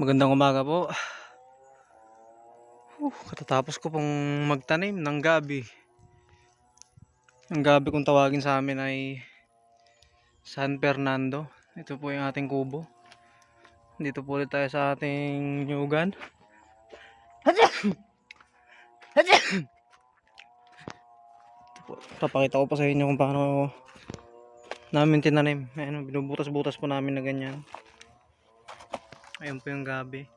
Magandang umaga po. Uh, katatapos ko pong magtanim ng gabi. Ang gabi kung tawagin sa amin ay San Fernando. Ito po yung ating kubo. Dito po ulit tayo sa ating nyugan. Papakita ko pa sa inyo kung paano namin tinanim. Ayan, binubutas-butas po namin na ganyan. Ayan po yung gabi.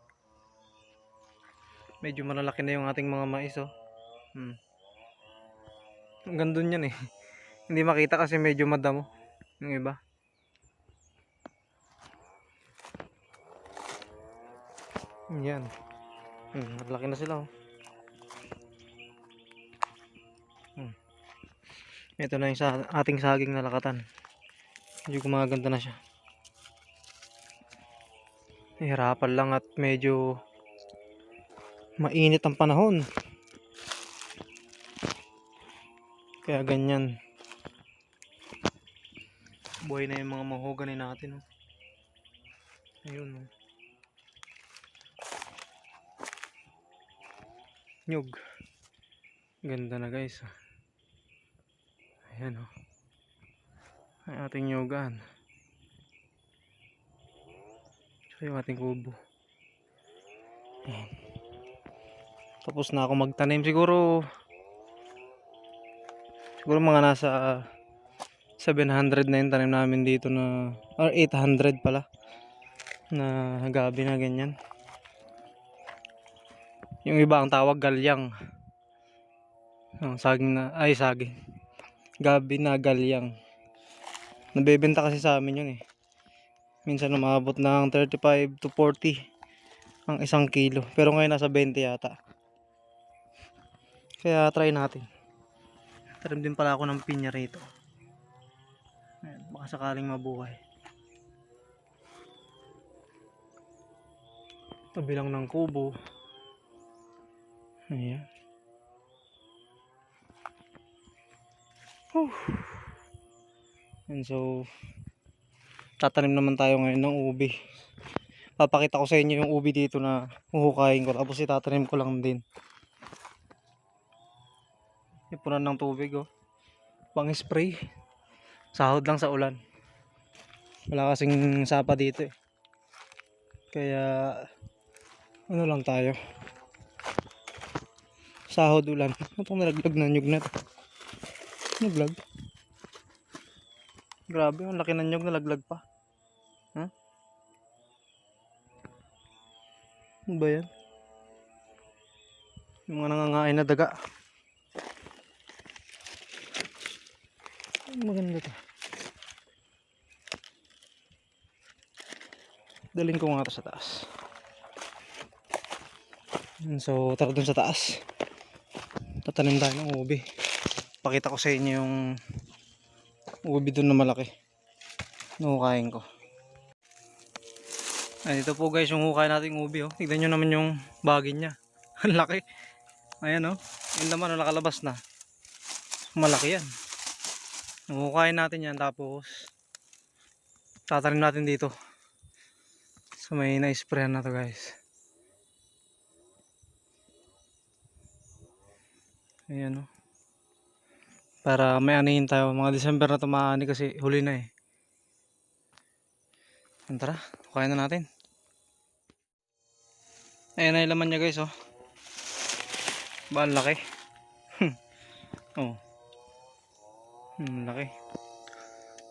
Medyo malalaki na yung ating mga mais oh. Hmm. Ang ganda yan eh. Hindi makita kasi medyo madamo yung iba. Yan. Hmm, malaki na sila oh. Hmm. Ito na yung sa ating saging na lakatan. Medyo gumaganda na siya. Hirapan lang at medyo mainit ang panahon. Kaya ganyan. Buhay na yung mga mahogany natin. Oh. Ayun. Oh. Nyug. Ganda na guys. oh. Ayan oh. Ay ating nyugan. Ito yung ating kubo. Ayan. Tapos na ako magtanim. Siguro siguro mga nasa 700 na yung tanim namin dito na or 800 pala na gabi na ganyan. Yung iba ang tawag galyang. Ang saging na ay saging. Gabi na galyang. Nabebenta kasi sa amin yun eh. Minsan umabot ng 35 to 40 ang isang kilo. Pero ngayon nasa 20 yata. Kaya try natin. Tarim din pala ako ng pinya rito. Baka sakaling mabuhay. Tabi lang ng kubo. Ayan. Whew. And so, tatanim naman tayo ngayon ng ubi. Papakita ko sa inyo yung ubi dito na huhukayin ko. Tapos itatanim ko lang din. Ipunan ng tubig oh. Pang spray. Sahod lang sa ulan. Wala kasing sapa dito eh. Kaya ano lang tayo. Sahod ulan. Ano itong nalaglag na nyug na to? Naglag? Grabe, ang laki ng nyug nalaglag pa. Huh? Ano ba yan? Yung mga nangangain na daga. Maganda to. Dalhin ko nga to sa taas. Yun, So, tara dun sa taas. Tatanim tayo ng ubi. Pakita ko sa inyo yung ubi dun na malaki. Nuhukain ko. Ay, dito po guys yung hukay nating ubi. Oh. Tignan nyo naman yung bagin niya. Ang laki. Ayan oh. Yung laman oh, nakalabas na. Malaki yan. Hukayin natin yan tapos tatanim natin dito. So may na-sprayan na to guys. Ayan o. Para may anihin tayo. Mga December na tumaani kasi huli na eh. Yan, tara, hukayin na natin. Ayan na yung laman niya guys oh. Ba, laki. oh. Hmm, laki.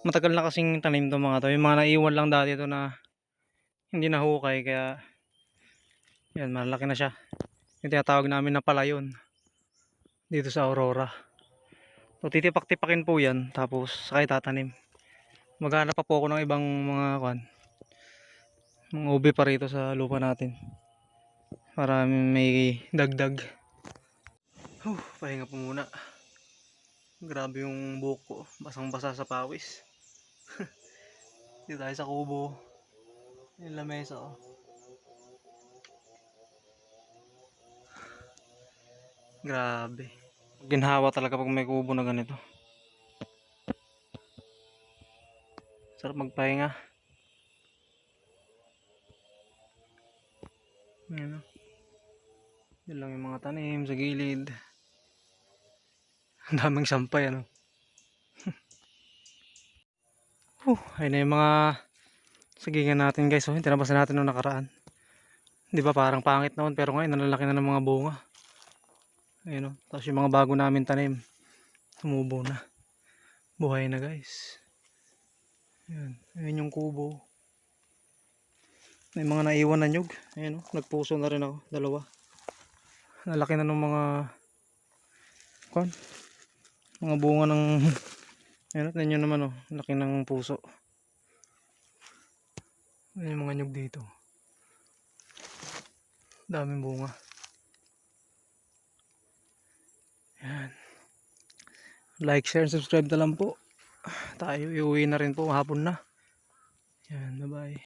Matagal na kasing tanim to mga to. Yung mga naiwan lang dati to na hindi nahukay kaya yan, malaki na siya. Yung tinatawag namin na palayon dito sa Aurora. So titipak-tipakin po yan tapos sakay tatanim. Maghanap pa po ako ng ibang mga kwan. Mga ubi pa rito sa lupa natin. Para may dagdag. Huh, pahinga po muna. Grabe yung buhok ko. Basang-basa sa pawis. Dito tayo sa kubo. Yung lamesa oh. Grabe. Ginhawa talaga pag may kubo na ganito. Sarap magpahinga. Yan lang yung mga tanim sa gilid. Ang daming sampay ano. Huh, ayun na yung mga sagingan natin guys. Oh, tinabasan natin nung nakaraan. Di ba parang pangit naman pero ngayon nalalaki na ng mga bunga. Ayun oh. Tapos yung mga bago namin tanim. Tumubo na. Buhay na guys. Ayan. Ayan yung kubo. May mga naiwan na nyug. Ayan oh. Nagpuso na rin ako. Dalawa. Nalaki na ng mga kwan. Mga bunga ng Ayan at ninyo naman oh. Laki ng puso. Ayan yung mga nyug dito. Daming bunga. Ayan. Like, share, and subscribe na lang po. Tayo iuwi na rin po. Hapon na. Yan, bye-bye.